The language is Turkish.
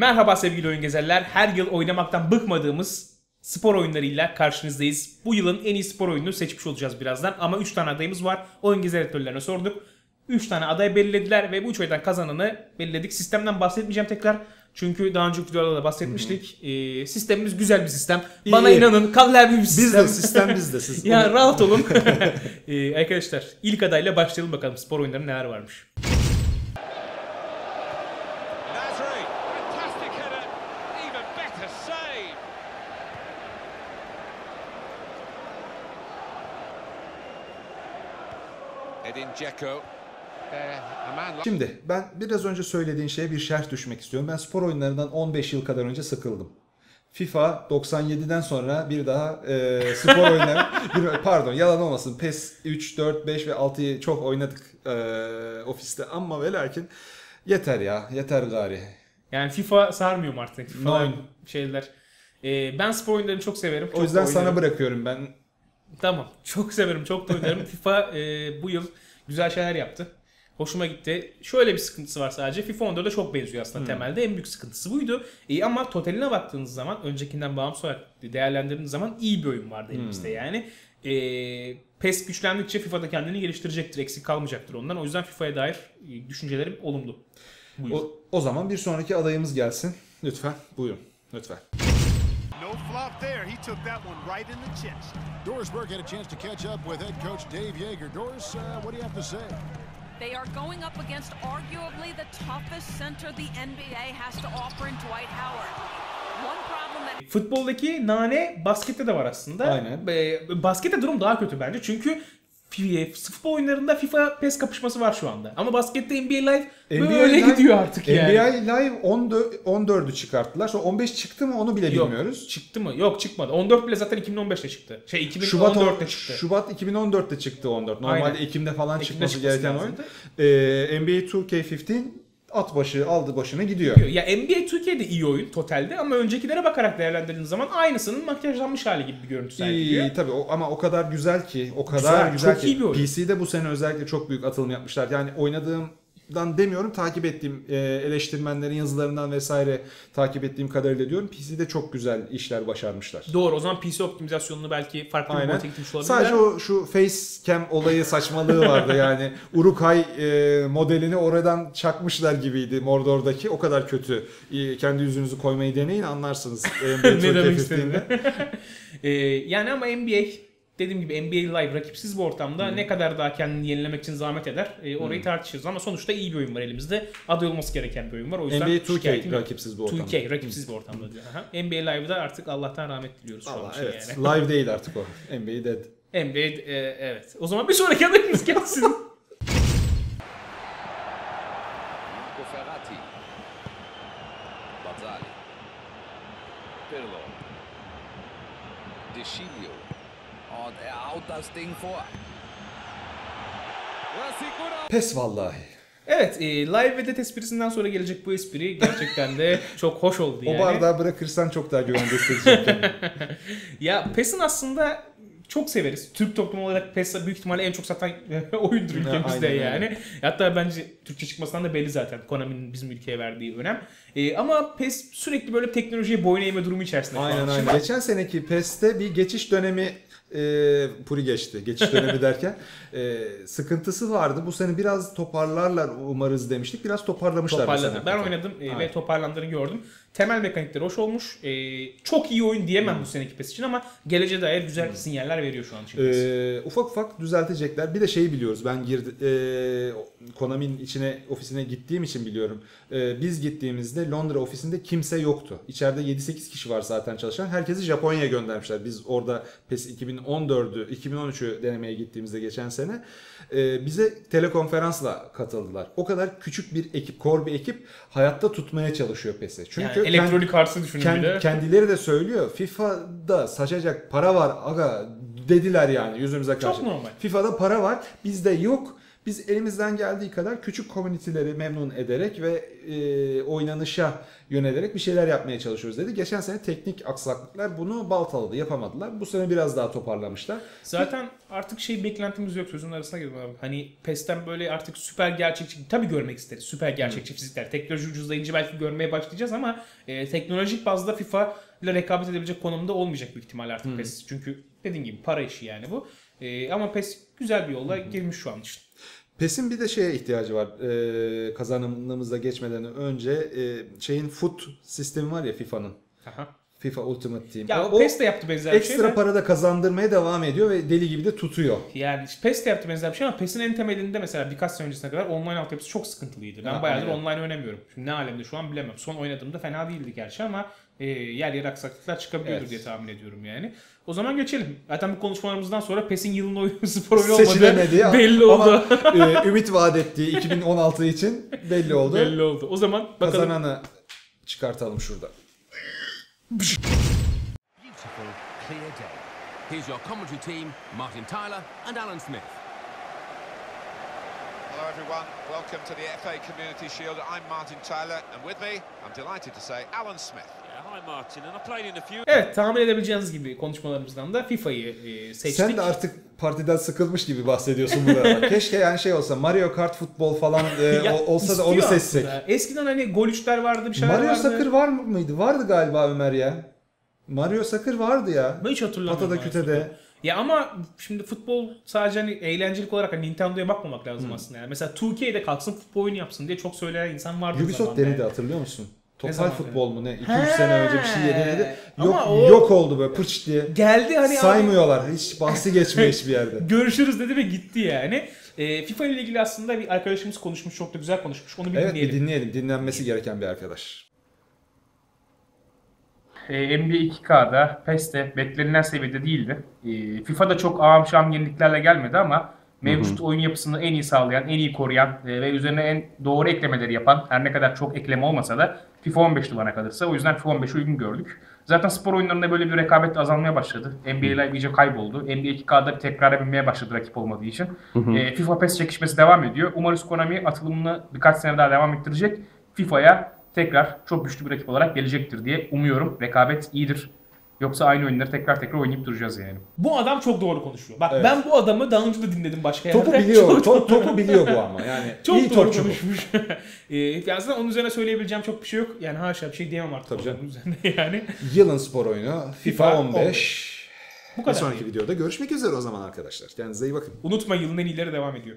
Merhaba sevgili oyun gezerler. Her yıl oynamaktan bıkmadığımız spor oyunlarıyla karşınızdayız. Bu yılın en iyi spor oyununu seçmiş olacağız birazdan. Ama 3 tane adayımız var. Oyun gezer editörlerine sorduk. 3 tane aday belirlediler ve bu 3 oyundan kazananı belirledik. Sistemden bahsetmeyeceğim tekrar. Çünkü daha önceki videolarda da bahsetmiştik. Ee, sistemimiz güzel bir sistem. İyi, Bana inanın kalender bir Biz sistem. de sistem bizde. Siz ya rahat olun. Ee, arkadaşlar ilk adayla başlayalım bakalım spor oyunları neler varmış. Şimdi ben biraz önce söylediğin şeye bir şerh düşmek istiyorum. Ben spor oyunlarından 15 yıl kadar önce sıkıldım. FIFA 97'den sonra bir daha e, spor oyunları pardon yalan olmasın PES 3, 4, 5 ve 6'yı çok oynadık e, ofiste ama ve lakin yeter ya yeter gari. Yani FIFA sarmıyor mu artık? FIFA No. şeyler. Ee, ben spor oyunlarını çok severim. O çok yüzden da sana bırakıyorum ben. Tamam. Çok severim. Çok da oynarım. FIFA e, bu yıl güzel şeyler yaptı. Hoşuma gitti. Şöyle bir sıkıntısı var sadece. FIFA 14'e çok benziyor aslında temelde. En büyük sıkıntısı buydu. E, ama totaline baktığınız zaman öncekinden bağımsız olarak değerlendirdiğiniz zaman iyi bir oyun vardı elimizde yani. E, PES güçlendikçe FIFA da kendini geliştirecektir. Eksik kalmayacaktır ondan. O yüzden FIFA'ya dair e, düşüncelerim olumlu. O, o zaman bir sonraki adayımız gelsin. Lütfen buyurun. Lütfen. Flop there. He took that one right in the chest. Doris Burke had a chance to catch up with head coach Dave Yeager. Doris, uh, what do you have to say? They are going up against arguably the toughest center the NBA has to offer in Dwight Howard. One problem that Futboldaki nane baskette de var aslında. Aynen. E, baskette durum daha kötü bence. Çünkü futbol oyunlarında FIFA PES kapışması var şu anda. Ama baskette NBA Live böyle Live- gidiyor artık yani. NBA Live 14 14'ü çıkarttılar. Sonra 15 çıktı mı onu bile Yok, bilmiyoruz. çıktı mı? Yok çıkmadı. 14 bile zaten 2015'te çıktı. Şey 2014'te Şubat çıktı. Şubat 2014'te çıktı 14. Normalde Aynen. Ekim'de falan Ekim'de çıkması çıkması gereken oyun. Ee, NBA 2K15 at başı aldı başına gidiyor. Ya NBA 2K de iyi oyun totalde ama öncekilere bakarak değerlendirdiğiniz zaman aynısının makyajlanmış hali gibi bir görüntü sergiliyor. İyi, tabii o, ama o kadar güzel ki, o kadar Güzel, güzel, çok ki iyi bir oyun. PC'de bu sene özellikle çok büyük atılım yapmışlar. Yani oynadığımdan demiyorum, takip ettiğim e, eleştirmenlerin yazılarından vesaire takip ettiğim kadarıyla diyorum. PC'de çok güzel işler başarmışlar. Doğru o zaman PC optimizasyonunu belki farklı bir Aynen. boyuta gitmiş olabilir. Sadece o şu facecam olayı saçmalığı vardı yani. Urukay e, modelini oradan çakmışlar gibiydi Mordor'daki. O kadar kötü. E, kendi yüzünüzü koymayı deneyin anlarsınız. E, ne demek 2K15'de. istediğini. Ee, yani ama NBA dediğim gibi NBA Live rakipsiz bir ortamda ne kadar daha kendini yenilemek için zahmet eder e, orayı tartışırız ama sonuçta iyi bir oyun var elimizde. Adı olması gereken bir oyun var. O yüzden NBA 2K şikayetim yok. rakipsiz bir ortam. 2K rakipsiz bir ortamda diyor. Aha. NBA Live'da artık Allah'tan rahmet diliyoruz şu an Valla şey evet. yani. Live değil artık o. NBA dead. NBA e, evet. O zaman bir sonraki adayımız gelsin. Pirlo. De Chilio. Und er haut das Ding vor. Das sieht gut aus. Pes vallahi. evet, e, Live ve Dead esprisinden sonra gelecek bu espri gerçekten de çok hoş oldu yani. O bardağı bırakırsan çok daha güvende hissedecek kendini. Ya PES'in aslında çok severiz. Türk toplumu olarak PES büyük ihtimalle en çok satan oyundur ülkemizde öyle. yani. Hatta bence Türkçe çıkmasından da belli zaten Konami'nin bizim ülkeye verdiği önem. Ee, ama PES sürekli böyle teknolojiye boyun eğme durumu içerisinde aynen aynen. Geçen seneki PES'te bir geçiş dönemi e, puri geçti. Geçiş dönemi derken e, sıkıntısı vardı. Bu sene biraz toparlarlar umarız demiştik. Biraz toparlamışlar. bu Toparladı. Ben oynadım e, ve toparlandığını gördüm. Temel mekanikleri hoş olmuş. E, çok iyi oyun diyemem bu seneki PES için ama geleceğe dair güzel sinyaller veriyor şu an için. Ee, ufak ufak düzeltecekler. Bir de şeyi biliyoruz. Ben girdi e, Konami'nin içine ofisine gittiğim için biliyorum. E, biz gittiğimizde Londra ofisinde kimse yoktu. İçeride 7-8 kişi var zaten çalışan. Herkesi Japonya'ya göndermişler. Biz orada PES 2014'ü, 2013'ü denemeye gittiğimizde geçen sene e, bize telekonferansla katıldılar. O kadar küçük bir ekip, kor bir ekip hayatta tutmaya çalışıyor PES'i. Çünkü yani elektronik arsı düşünün Kend- bir de. kendileri de söylüyor. FIFA'da saçacak para var aga dediler yani yüzümüze karşı. Çok normal. FIFA'da para var bizde yok. Biz elimizden geldiği kadar küçük komüniteleri memnun ederek ve e, oynanışa yönelerek bir şeyler yapmaya çalışıyoruz dedi. Geçen sene teknik aksaklıklar bunu baltaladı, yapamadılar. Bu sene biraz daha toparlamışlar. Zaten artık şey beklentimiz yok sözün arasına girdim abi. Hani PES'ten böyle artık süper gerçekçi tabii görmek isteriz. Süper gerçekçi fizikler. Teknoloji ucuzlayınca belki görmeye başlayacağız ama e, teknolojik bazda FIFA ile rekabet edebilecek konumda olmayacak büyük ihtimal artık PES. Çünkü dediğim gibi para işi yani bu. E, ama PES güzel bir yolla girmiş şu an için. PES'in bir de şeye ihtiyacı var. Ee, kazanımımıza geçmeden önce e, şeyin foot sistemi var ya FIFA'nın. FIFA Ultimate Team. Ya O- PES de yaptı benzer bir şey. ekstra para da kazandırmaya devam ediyor ve deli gibi de tutuyor. Yani PES de yaptı benzer bir şey ama PES'in en temelinde mesela birkaç sene öncesine kadar online altyapısı çok sıkıntılıydı. Ben Ha, bayağıdır aynen. online oynamıyorum. Şimdi ne alemde şu an bilemem. Son oynadığımda fena değildi gerçi ama e, yer yer aksaklıklar çıkabiliyordur Evet. diye tahmin ediyorum yani. O zaman geçelim. Zaten bu konuşmalarımızdan sonra PES'in yılın oyunu spor oyunu ama- belli oldu. Ama e, ümit vaat ettiği 2016 için belli oldu. belli oldu. O zaman bakalım. Kazananı çıkartalım şurada. Here's your commentary team, Martin Tyler and Alan Smith. Hello, everyone. Welcome to the FA Community Shield. I'm Martin Tyler, and with me, I'm delighted to say, Alan Smith. Yeah, hi Martin, and I played in a few. Evet tahmin edebileceğiniz gibi konuşmalarımızdan da FIFA'yı e, seçtik. Sen de artık partiden sıkılmış gibi bahsediyorsun burada. Keşke yani şey olsa Mario Kart futbol falan e, Ya, olsa da onu seçsek. aslında. Eskiden hani gol üçler vardı bir şeyler Mario vardı. Sakır var mı- mıydı? Vardı galiba Ömer ya. Mario Sakır vardı ya. Ben hiç hatırlamıyorum. Patada kütede. Ya ama şimdi futbol sadece hani eğlencelik olarak hani Nintendo'ya bakmamak lazım Hmm. aslında. Yani mesela 2K'de kalksın futbol oyunu yapsın diye çok söyleyen insan vardı. Ubisoft denedi yani. hatırlıyor musun? Zaman futbol mu ne? 2-3 He. sene önce bir şey denedi. Ama Yok, o- yok oldu böyle pırç diye. Geldi hani abi, Saymıyorlar. Hiç bahsi geçmiyor hiçbir yerde. görüşürüz dedi ve gitti yani. E, FIFA ile ilgili aslında bir arkadaşımız konuşmuş çok da güzel konuşmuş. Onu bir Evet dinleyelim. dinleyelim. Dinlenmesi gereken bir arkadaş. E, NBA 2K'da PES'te beklenilen seviyede değildi. E, FIFA'da çok ağam şam yeniliklerle gelmedi ama mevcut oyun yapısını en iyi sağlayan, en iyi koruyan e, ve üzerine en doğru eklemeleri yapan her ne kadar çok ekleme olmasa da FIFA 15'ti bana kalırsa. O yüzden FIFA 15'i uygun gördük. Zaten spor oyunlarında böyle bir rekabet azalmaya başladı. NBA'ler iyice kayboldu. NBA 2K'da bir tekrara binmeye başladı rakip olmadığı için. E, FIFA PES çekişmesi devam ediyor. Umarız Konami atılımını birkaç sene daha devam ettirecek. FIFA'ya tekrar çok güçlü bir rakip olarak gelecektir diye umuyorum. Rekabet iyidir. Yoksa aynı oyunları tekrar tekrar oynayıp duracağız yani. Bu adam çok doğru konuşuyor. Bak Evet. ben bu adamı daha önce de dinledim başka yerde. Topu biliyor. to- topu biliyor bu ama. Yani Çok iyi doğru topçu bu. konuşmuş. ee, yani zaten onun üzerine söyleyebileceğim çok bir şey yok. Yani haşa bir şey diyemem artık. Tabii canım. onun üzerine yani. Yılın spor oyunu FIFA, FIFA 15. Bu Bir kadar. sonraki videoda görüşmek üzere o zaman arkadaşlar. Kendinize iyi bakın. Unutma yılın en iyileri devam ediyor.